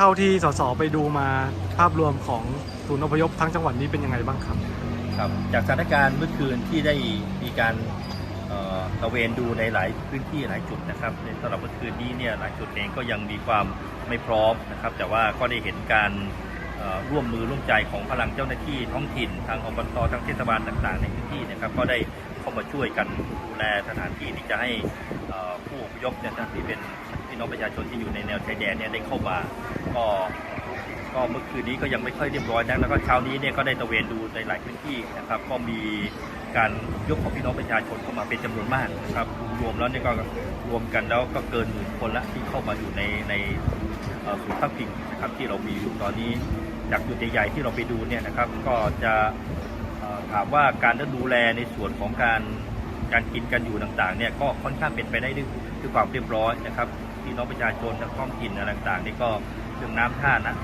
เท่าที่สสไปดูมาภาพรวมของศูนย์อพยพทั้งจังหวัดนี้เป็นยังไงบ้างครับครับจากสถานการณ์เมื่อคืนที่ได้มีการตระเวนดูในหลายพื้นที่หลายจุดนะครับในสำหรับเมื่อคืนนี้เนี่ยหลายจุดเองก็ยังมีความไม่พร้อมนะครับ แต่ว่าก็ได้เห็นการร่วมมือร่วมใจของพลังเจ้าหน้าที่ท้องถิ่นทางอบตทางเทศบาลต่าง ๆ ในพื้นที่นะครับก็ได้ มาช่วยกันดูแลสถานที่ที่จะให้ผู้อพยพเนี่ยที่เป็นพี่น้องประชาชนที่อยู่ในแนวชายแดนเนี่ยได้เข้ามาก็ก็เมื่อคืนนี้ก็ยังไม่ค่อยเรียบร้อยนะแล้วก็เช้านี้เนี่ยก็ได้ตระเวนดูในหลายพื้นที่นะครับ ก็มีการยกของพี่น้องประชาชนเข้ามาเป็นจำนวนมากนะครับรวมแล้วเนี่ยก็รวมกันแล้วก็เกินหมื่นคนละที่เข้ามาอยู่ในในศูนย์พักพิงนะครับที่เรามีอยู่ตอนนี้จากจุดใหญ่ๆที่เราไปดูเนี่ยนะครับ ก็จะ ถามว่าการดูแลในส่วนของการการกินการอยู่ต่างๆเนี่ยก็ค่อนข้างเป็นไปได้ด้วยด้วยความเรียบร้อยนะครับพี่น้องประชาชนทางท้องถิ่นอะไรต่างๆนี่ก็เรื่องน้ำท่านะ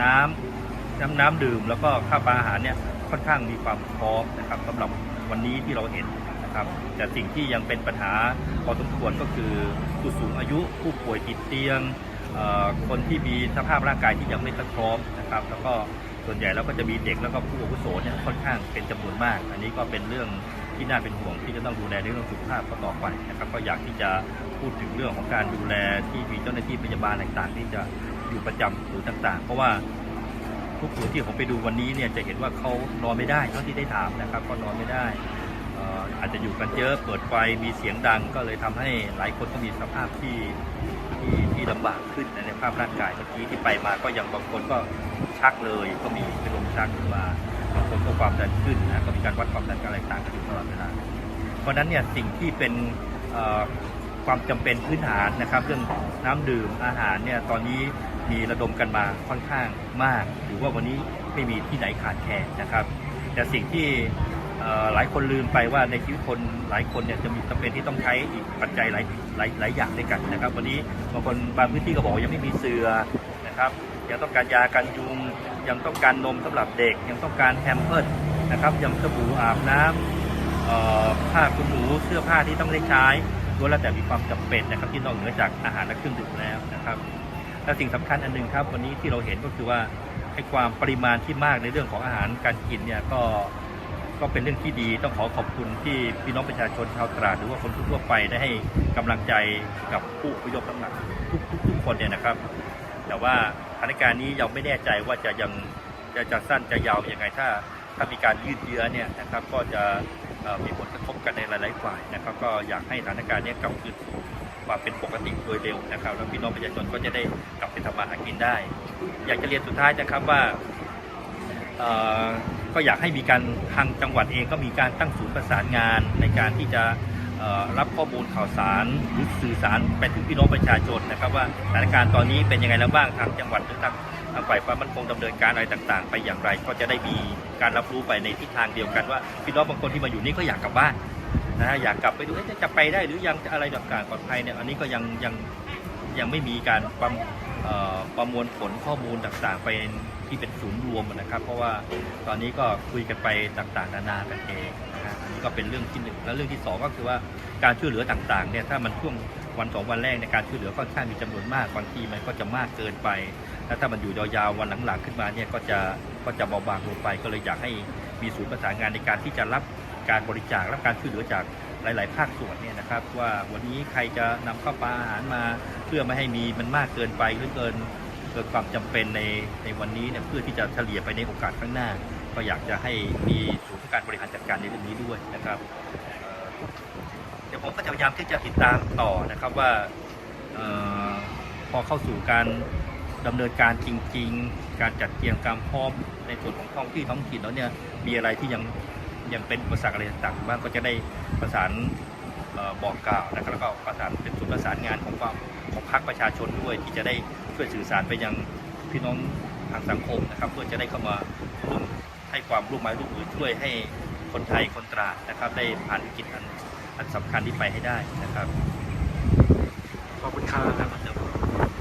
น้ำน้ำน้ำดื่ม แล้วก็ข้าวปลาอาหารเนี่ยค่อนข้างมีความพร้อมนะครับสำหรับวันนี้ที่เราเห็นนะครับ แต่สิ่งที่ยังเป็นปัญหาพอสมควรก็คือผู้สูงอายุผู้ป่วยติดเตียงคนที่มีสภาพร่างกายที่ยังไม่พร้อมนะครับ แล้วก็ ส่วนใหญ่เราก็จะมีเด็กแล้วก็ผู้อาวุโสเนี่ยค่อนข้างเป็นจำนวนมาก อันนี้ก็เป็นเรื่องที่น่าเป็นห่วงที่จะต้องดูแลในเรื่องสุขภาพก็ต่อไปนะครับก็อยากที่จะพูดถึงเรื่องของการดูแลที่มีเจ้าหน้าที่พยาบาลต่างๆ ที่จะอยู่ประจำศูนย์ต่างๆ เพราะว่าทุกศูนย์ที่ผมไปดูวันนี้เนี่ยจะเห็นว่าเขานอนไม่ได้เท่าที่ได้ถามนะครับก็นอนไม่ได้ จจะอยู่กันเยอะเปิดไฟมีเสียงดังก็เลยทำให้หลายคนก็มีสภาพที่ที่ที่ลำบากขึ้นในภาพร่างกายเมื่อกี้ที่ไปมาก็อยังบางคนก็ชักเลยก็มีเป็นลมชักขึ้นมาบางคนก็ความดันขึ้นนะก็มีการวัดความดันอะไรต่างๆกันอยู่ตลอดเวลาเพราะนั้นเนี่ยสิ่งที่เป็นความจำเป็นพื้นฐานนะครับ เรื่องน้ำดื่มอาหารเนี่ยตอนนี้มีระดมกันมาค่อนข้างมาก หรือว่าวันนี้ไม่มีที่ไหนขาดแคลนนะครับ แต่สิ่งที่ หลายคนลืมไปว่าในชีวิตคนหลายคนเนี่ยจะมีจำเป็นที่ต้องใช้อีกปัจจัยหลายหลายหลายอย่างด้วยกันนะครับ วันนี้บางคนบางพื้นที่ก็บอกว่ายังไม่มีเสือนะครับยังต้องการยากันยุง ยังต้องการนมสำหรับเด็ก ยังต้องการแฮมเพิร์สนะครับยังสบู่อาบน้ำเอ่อผ้าขนหนูเสื้อผ้าที่ต้องได้ใช้ล้วนแล้วแต่มีความจำเป็นนะครับที่นอกเหนือจากอาหารและเครื่องดื่มแล้วนะครับและสิ่งสำคัญอันหนึงครับ วันนี้ที่เราเห็นก็คือว่าให้ความปริมาณที่มากในเรื่องของอาหารการกินเนี่ยก็ ก็เป็นเรื่องที่ดีต้องขอขอบคุณที่พี่น้องประชาชนชาวตราดหรือว่าคนทั่วไปได้ให้กำลังใจกับผู้พยพทั้งหลายทุกทุกทุกคนเนี่ยนะครับ แต่ว่าสถานการณ์นี้ยังไม่แน่ใจว่าจะยังจะจะสั้นจะยาวยังไงถ้าถ้ามีการยืดเยื้อเนี่ยนะครับก็จะมีผลกระทบกันในหลายๆฝ่ายนะครับ ก็อยากให้สถานการณ์นี้กลับคืนสู่ความเป็นปกติโดยเร็วนะครับ แล้วพี่น้องประชาชนก็จะได้กลับไปทำมาหากินได้ อยากจะเรียนสุดท้ายนะครับว่า ก็อยากให้มีการทางจังหวัดเองก็มีการตั้งศูนย์ประสานงาน ในการที่จะรับข้อมูลข่าวสารหรือสื่อสารไปถึงพี่น้องประชาชนนะครับ ว่าสถานการณ์ตอนนี้เป็นยังไงแล้วบ้างทางจังหวัดหรือทางทางฝ่ายความมั่นคงดำเนินการอะไรต่าง ๆ ไปอย่างไรก็จะได้มีการรับรู้ไปในทิศทางเดียวกันว่าพี่น้องบางคนที่มาอยู่นี่ก็อยากกลับบ้านนะอยากกลับไปดูเอ๊ะจะไปได้หรือยังอะไรต่างๆปลอดภัยเนี่ยอันนี้ก็ยังยังยังไม่มีการประประมวลผลข้อมูลต่างๆไป ที่เป็นศูนย์รวมนะครับ เพราะว่าตอนนี้ก็คุยกันไปต่างๆ นานากันเองนะฮะอันนี้ก็เป็นเรื่องที่หนึ่งแล้วเรื่องที่สองก็คือว่าการช่วยเหลือต่างๆเนี่ยถ้ามันช่วงวันสองวันแรกในการช่วยเหลือค่อนข้างมีจำนวนมากบางทีมันก็จะมากเกินไป แล้วถ้ามันอยู่ยาวๆวันหลังๆขึ้นมาเนี่ยก็จะก็จะเบาบางลงไป ก็เลยอยากให้มีศูนย์ประสานงานในการที่จะรับการบริจาครับการช่วยเหลือจากหลาย ๆ ภาคส่วนเนี่ยนะครับ ว่าวันนี้ใครจะนำข้าวปลาอาหารมา เพื่อไม่ให้มีมันมากเกินไปหรือเกิน เกินความจำเป็นในในวันนี้เนี่ยเพื่อที่จะเฉลี่ยไปในโอกาสข้างหน้า ก็อยากจะให้มีศูนย์การบริหารจัดการในเรื่องนี้ด้วยนะครับเดี๋ยวผมก็จะพยายามที่จะติดตามต่อนะครับว่าออพอเข้าสู่การดำเนินการจริง ๆ การจัดเตรียมการพร้อมในส่วนของท้องที่ท้องถิ่นแล้วเนี่ยมีอะไรที่ยังยังเป็นอุปสรรคอะไรต่างๆบ้างก็จะได้ประสานออบอกกล่าวนะครับแล้วก็ประสานเป็นศูนย์ประสานงานของความของภาคประชาชนด้วยที่จะได้ ช่วยสื่อสารไปยังพี่น้องทางสังคมนะครับ เพื่อจะได้เข้ามาร่วมให้ความร่วมไม้ร่วมมือช่วยให้คนไทยคนตราดนะครับ ได้ผ่านวิกฤตอันอันสำคัญที่ไปให้ได้นะครับ ขอบคุณครับแล้วก็เติม